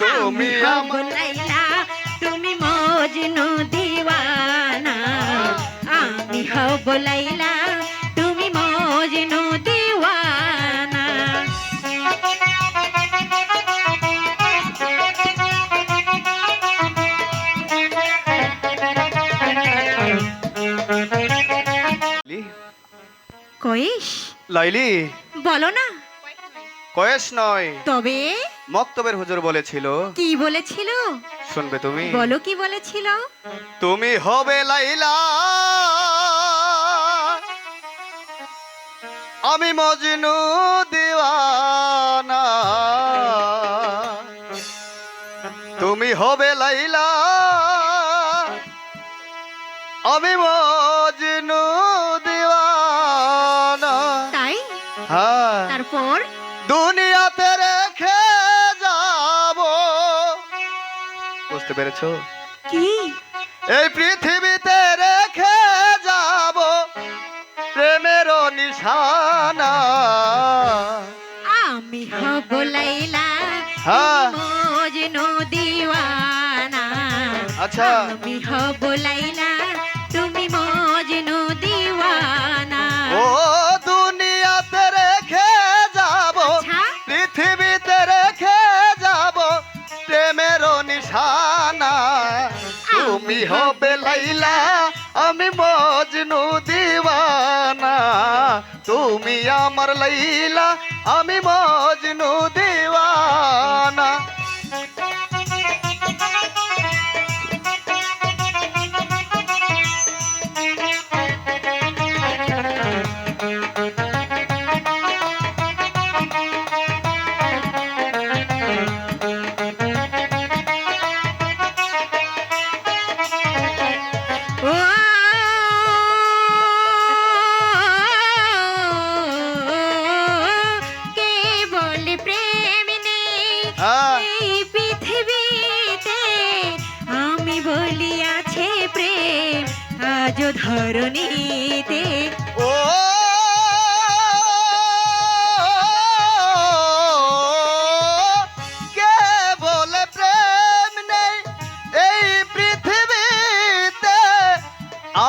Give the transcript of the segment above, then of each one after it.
তুমি আমার লাইলা তুমি মজনু দিওয়ানা। আমি হব লাইলা তুমি মজনু দিওয়ানা। কয়েস লাইলি? বলো না। কয়েস নয়। তবে? মক্তবের হুজুর বলেছিল। কি বলেছিল? শুনবে তুমি। বলো কি বলেছিল? তুমি হবে লাইলা। আমি মজনু দিওয়ানা। তুমি হবে লাইলা। আমি মজনু দুনিয়াতে রেখে যাব। বুঝতে পেরেছ? কি? এই পৃথিবীতে রেখে যাব প্রেমের নিশানা। আমি হব লাইলা। মজনু দিওয়ানা আচ্ছা। আমি হব লাইলা তুমি মজনু দিওয়ানা ও হবে লাইলা আমি মজনু দিওয়ানা। তুমি আমার লাইলা আমি মজনু এই পৃথিবীতে আমি বলি আছে প্রেম আজ ধরণীতে। ও। কে বলে প্রেম নেই এই পৃথিবীতে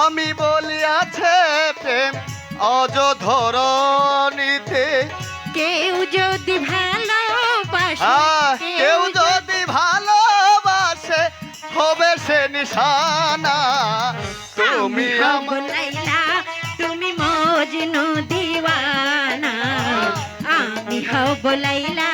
আমি বলি আছে প্রেম অজ ধরণীতে। কেউ যদি ভালোবাসে নিশানা তুমি আমার তুমি মজনু দিওয়ানা। আমি হব লাইলা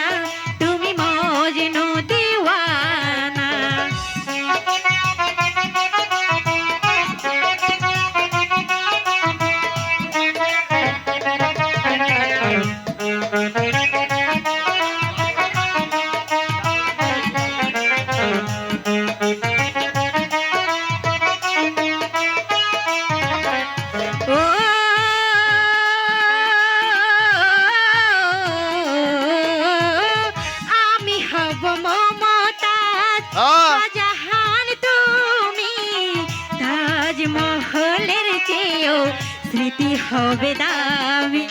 স্মৃতি হবে দামি।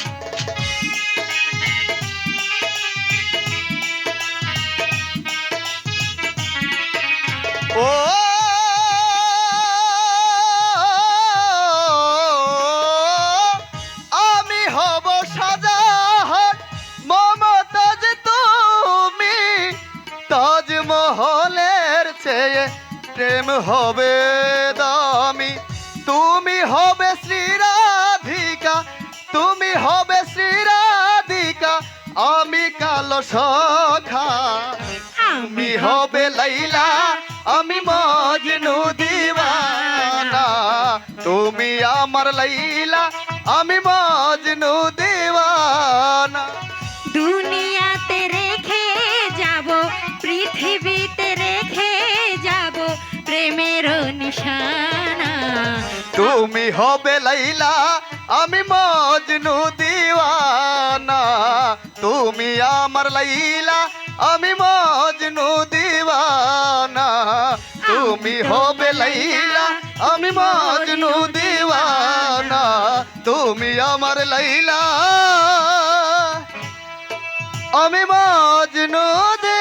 ও প্রেম হবে দামি। তুমি হবে শ্রীরাধিকা সখা আমি হবে লাইলা আমি মজনু দিওয়ানা। তুমি আমার লাইলা আমি মজনু দিওয়ানা। দুনিয়াতে রেখে যাব পৃথিবীতে রেখে যাব প্রেমের নিশানা। তুমি হবে লাইলা আমি মজনু দিওয়ানা। তুমি আমার লাইলা, আমি মজনু দিওয়ানা। তুমি হবে লাইলা, আমি মজনু দিওয়ানা। তুমি আমার লাইলা, আমি মজনু দিওয়ানা